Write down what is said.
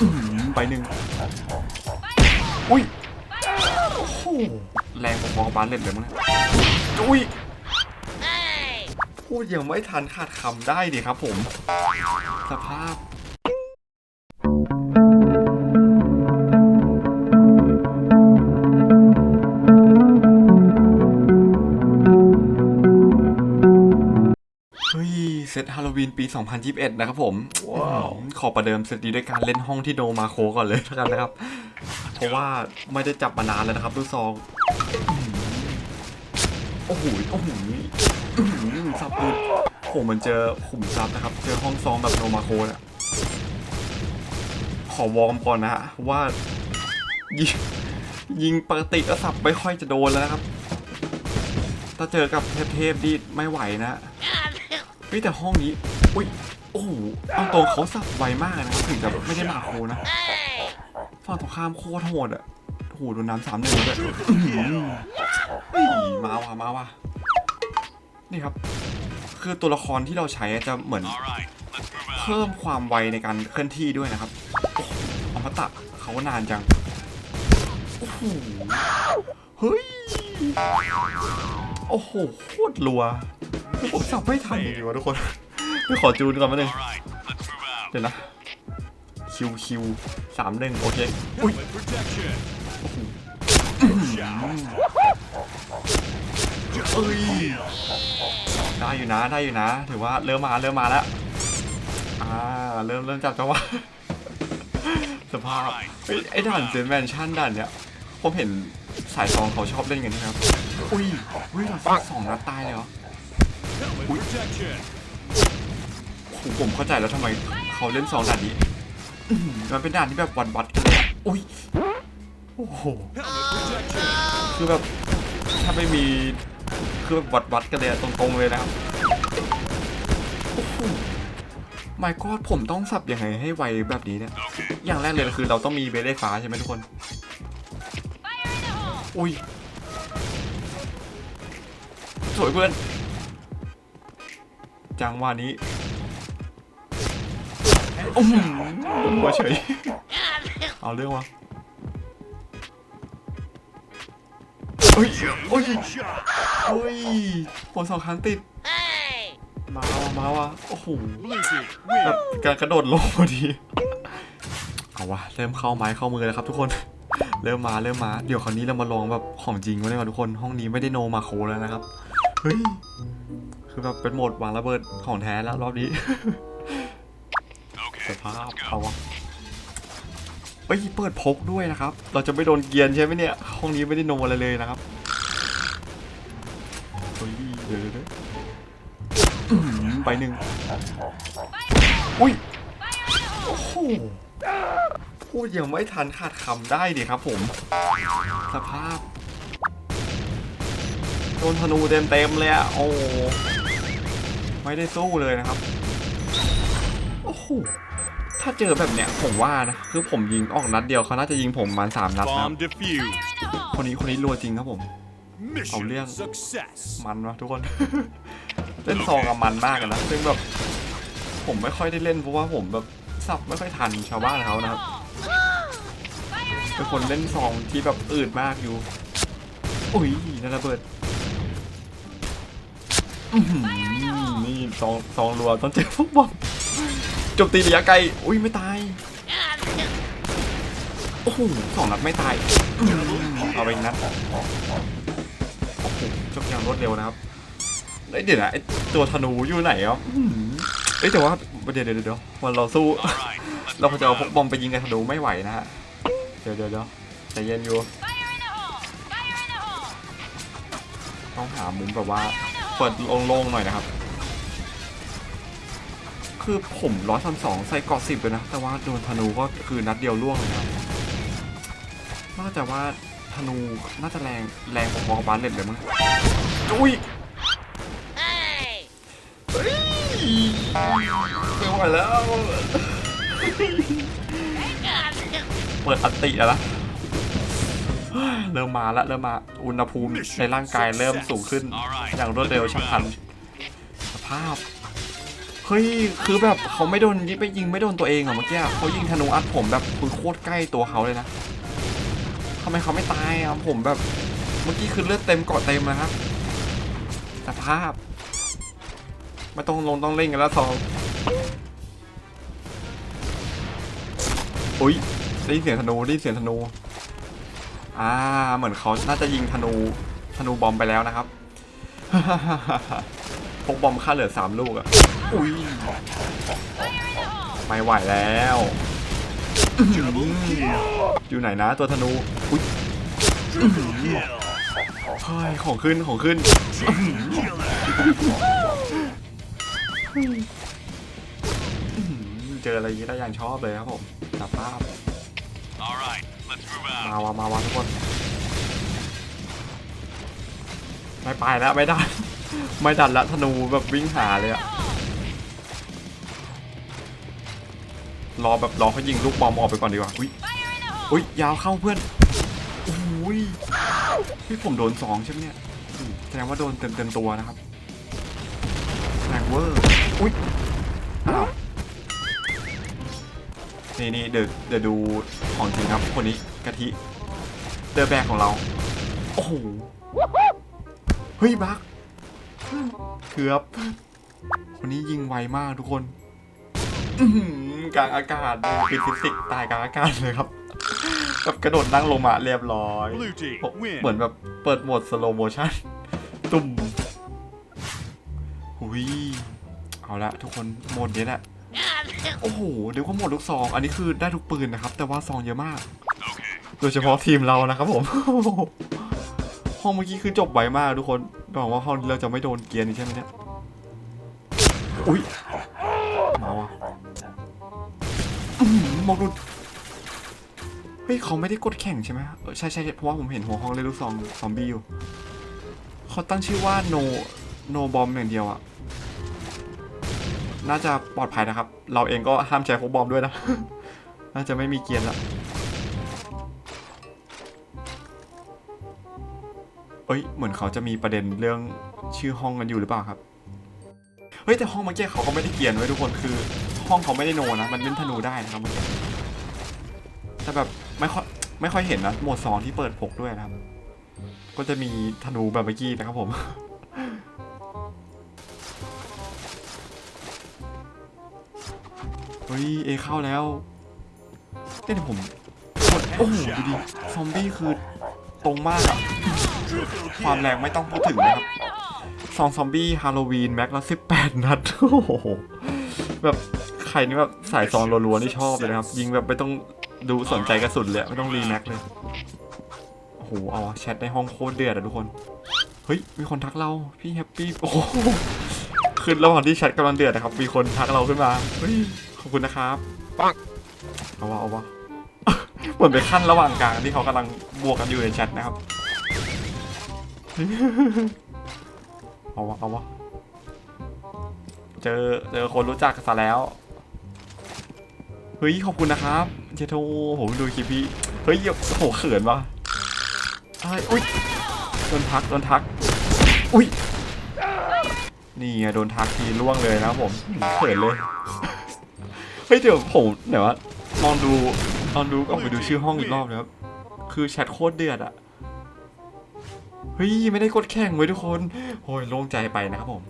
อื้อหือไปหนึ่งอุ้ยโอ้โหแรงของบอลบาสเล็ตเลยมั้งเนี่ยอุ้ยพูดยังไม่ทันขาดคำได้ดิครับผม สภาพ เซตฮาโลวีนปี 2021 นะครับผมอื้อหือขอประเดิมเซตนี้ด้วยการเล่นห้องที่โนมาโคก่อนเลยแล้วกันนะครับ เพราะว่าไม่ได้จับมานานแล้วนะครับลูกซองอื้อหือโอ้โห โอ้โหอื้อหือซับปืนโหมันเจอขุมทรัพย์นะครับ เจอห้องซ้อมแบบโนมาโคเนี่ยขอวอร์มก่อนนะฮะว่ายิงยิงปกติก็สับไม่ค่อยจะโดนแล้วนะครับ ถ้าเจอกับเทพๆนี่ไม่ไหวนะ เฮ้ยแต่ห้องนี้ อุ้ย โอ้โหเอาตรงเขาสับไวมากนะครับถึงจะไม่ได้มาโคนะฝั่งตรงข้ามโคตรโหดอะโอ้โหโดนน้ำสามหนึ่งเลยอื้อหือเฮ้ยมาว่ะมาว่ะนี่ครับ คือตัวละครที่เราใช้จะเหมือน เพิ่มความไวในการเคลื่อนที่ด้วยนะครับโอ้โหอมตะเขานานจัง โอ้โห เฮ้ย โอ้โหโคตรรัวคือผมสับไม่ทันจริงๆวะทุกคนไม่ขอจูนก่อนมาหนึ่งเดี๋ยวนะคิวคิวสามหนึ่งโอเคอุ้ยเอ้ยได้อยู่นะได้อยู่นะ ถือว่าเริ่มมาเริ่มมาแล้วอ่าเริ่มเริ่มจับจังหวะสภาพเฮ้ยไอ้ด่านเซนแมนชั่นด่านเนี้ย ผมเห็นสายซองเขาชอบเล่นกันนะครับ อุ้ย อุ้ยเราฟักสองนัดตายเลยเหรอโอ้โหผมเข้าใจแล้วทำไมเขาเล่นสองด่านนี้อื้อหือมันเป็นด่านที่แบบวัดวัดๆกันเลยอะอุ้ย โอ้โห คือแบบถ้าไม่มีคือแบบวัดวัดๆกันเลยอะตรงๆเลยนะครับโอ้โหไม่ก็ผมต้องสับยังไงให้ไวแบบนี้เนี่ย อย่างแรกเลยคือเราต้องมีเบลเล่ฟ้าใช่ไหมทุกคน อุ้ยสวยเพื่อน จังหวะนี้โอ้โหหัวเฉย เอาเรื่องวะเฮ้ยโอ้ยโอ้ยหัวสองครั้งติด มาว่ะมาว่ะโอ้โหแบบการกระโดดลงพอดี เอาวะเริ่มเข้าไม้เข้ามือแล้วครับทุกคน เริ่มมาเริ่มมาเดี๋ยวคราวนี้เรามาลองแบบของจริงมาเลยก่อนทุกคนห้องนี้ไม่ได้โนมาโคแล้วนะครับเฮ้ยคือแบบเป็นโหมดวางระเบิดของแท้แล้วรอบนี้สภาพเอาวะเฮ้ยเปิดพกด้วยนะครับ เราจะไม่โดนเกียนใช่ไหมเนี่ยห้องนี้ไม่ได้โนอะไรเลยนะครับเฮ้ยเดี๋ยวเดี๋ยวเดี๋ยวอื้อหือไปหนึ่งอุ้ยโอ้โห พูดยังไม่ทันขาดคำได้ดิครับผม สภาพโดนธนูเต็มเต็มๆเลยอะโอ้โหไม่ได้สู้เลยนะครับ โอ้โห ถ้าเจอแบบเนี้ยผมว่านะ คือผมยิงออกนัดเดียวเขาน่าจะยิงผมประมาณสามนัดนะ Bomb defused. คนนี้คนนี้รัวจริงครับผม Mission liang. success. มันวะทุกคน เล่นซองกับมันมากอะนะ ซึ่งแบบ ผมไม่ค่อยได้เล่นเพราะว่าผมแบบสับไม่ค่อยทันชาวบ้านเขานะครับ เป็นคนเล่นซองที่แบบอืดมากอยู่ อุ้ยนั่นระเบิดอื้อนี่ซองซองรัวต้องเจอพวกบอมจมตีระยะไกล อุ้ยไม่ตาย โอ้โหสองนัดไม่ตายอื้อหือเอาไปอีกนัดโอ้โหจบอย่างรวดเร็วนะครับเดี๋ยวนะตัวธนูอยู่ไหนอะอื้อหือเอ้ยแต่ว่าเดี๋ยวเดี๋ยวเดี๋ยววันเราสู้ เราจะเอาพวกบอมไปยิงกับธนูไม่ไหวนะฮะ เดี๋ยวเดี๋ยวเดี๋ยวใจเย็นอยู่ ต้องหามุมแบบว่าเปิดโล่งๆหน่อยนะครับ คือผมร้อยสามสองใส่เกาะสิบเลยนะ แต่ว่าโดนธนูก็คือนัดเดียวล่วงเลยนะครับน่าจะว่าธนูน่าจะแรงแรงพอๆกับบาสเล็ตเลยมั้งอุ้ยเฮ้ยไม่ไหวแล้ว เปิดอัตติแล้วนะเริ่มมาแล้วเริ่มมาอุณหภูมิในร่างกายเริ่มสูงขึ้น อย่างรวดเร็วฉับพลันสภาพเฮ้ยคือแบบเขาไม่โดนยิงไปยิงไม่โดนตัวเองเหรอเมื่อกี้เขายิงธนูอัดผมแบบคือโคตรใกล้ตัวเขาเลยนะทำไมเขาไม่ตายอะผมแบบ เมื่อกี้คือเลือดเต็มเกาะเต็มนะครับสภาพไม่ต้องลงต้องเล่นกันแล้วสองอุ้ย ได้ยินเสียงธนูได้ยินเสียงธนู อ่า เหมือนเขาน่าจะยิงธนูธนูบอมไปแล้วนะครับ พกบอมค่าเหลือสามลูกอะอุ้ยไม่ไหวแล้วอยู่ไหนนะตัวธนูอุ้ยอื้อหือเฮ้ยของขึ้นของขึ้น เจออะไรอย่างนี้ได้อย่างชอบเลยครับผมสภาพ All right, let's move out. มาวะมาวะทุกคน ไม่ไปแล้วไม่ดันไม่ดันละธนูแบบวิ่งหาเลยอะรอแบบรอเขายิงลูกบอมออกไปก่อนดีกว่าอุ้ยอุ้ยยาวเข้าเพื่อนอุ้ยพี่ผมโดนสองใช่ไหมเนี่ยอืมแสดงว่าโดนเต็มเต็มๆตัวนะครับแรงเวอร์อุ้ย นี่นี่เดี๋ยวเดี๋ยวดูของจริงครับคนนี้กะทิเดอร์แบกของเรา โอ้โห เฮ้ยบักเกือบคนนี้ยิงไวมากทุกคนอื้อหือกลางอากาศปิดฟิสิกส์ตายกลางอากาศเลยครับแบบกระโดดนั่งลงมาเรียบร้อย Blue team เหมือน win. แบบเปิดโหมดสโลโมชั่น ตุ่มหุยเอาละทุกคนโหมดนี้แหละ โอ้โหเดี๋ยวก็หมดลูกซอง อันนี้คือได้ทุกปืนนะครับ แต่ว่าซองเยอะมาก โดยเฉพาะทีมเรานะครับผม ห้องเมื่อกี้คือจบไวมากทุกคนบอกว่าห้องนี้เราจะไม่โดนเกียร์นี่ใช่ไหมเนี่ย อุ้ยมาว่ะหือมองดูเฮ้ยเขาไม่ได้กดแข่งใช่ไหมใช่ใช่เพราะว่าผมเห็นหัวห้องเล่นลูกซองซอมบี้อยู่เขาตั้งชื่อว่า no no bomb อย่างเดียวอะ น่าจะปลอดภัยนะครับ เราเองก็ห้ามใช้พกบอมด้วยนะ น่าจะไม่มีเกียร์ละเอ้ย เหมือนเขาจะมีประเด็นเรื่องชื่อห้องกันอยู่หรือเปล่าครับ เฮ้ย แต่ห้องเมื่อกี้เขาก็ไม่ได้เกียนไว้ทุกคนคือ ห้องเขาไม่ได้โนนะ มันเล่นธนูได้นะครับเมื่อกี้แต่แบบไม่ค่อยไม่ค่อยเห็นนะโหมดสองที่เปิดพกด้วยนะครับ ก็จะมีธนูแบบเมื่อกี้นะครับผม เฮ้ยเอเข้าแล้วเนี่ยเดี๋ยวผมกดโอ้โหดูดิซอมบี้คือตรงมากอะความแรงไม่ต้องพูดถึงนะครับซองซอมบี้ฮาโลวีนแม็กละ18นัดโอ้โหแบบใครนี่แบบสายซองรัวๆนี่ชอบเลยนะครับ ยิงแบบไม่ต้องดูสนใจกระสุนเลยไม่ต้องรีแม็กเลยโอ้โหเอาแชทในห้องโคตรเดือดอะทุกคนเฮ้ยมีคนทักเราพี่แฮปปี้โอ้โหคือระหว่างที่แชทกำลังเดือดนะครับ มีคนทักเราขึ้นมาเฮ้ย ขอบคุณนะครับปังเอาวะเอาวะเหมือนเป็นขั้นระหว่างกลางที่เขากำลังบวกกันอยู่ในแชทนะครับเอาวะเอาวะเจอเจอคนรู้จักซะแล้วเฮ้ยขอบคุณนะครับเจโทผมดูคลิปพี่เฮ้ยโหเขินว่ะอะไรอุ้ยโดนทักโดนทักอุ้ยนี่ไงโดนทักทีล่วงเลยนะครับผมเขินเลยเฮ้ยเดี๋ยวผมเดี๋ยวว่าลองดูลองดูออกไปดูชื่อห้องอีกรอบนะครับ คือแชทโคตรเดือดอะเฮ้ย ไม่ได้กดแข่งเว้ทุกคนโอ้ยโล่งใจไปนะครับผม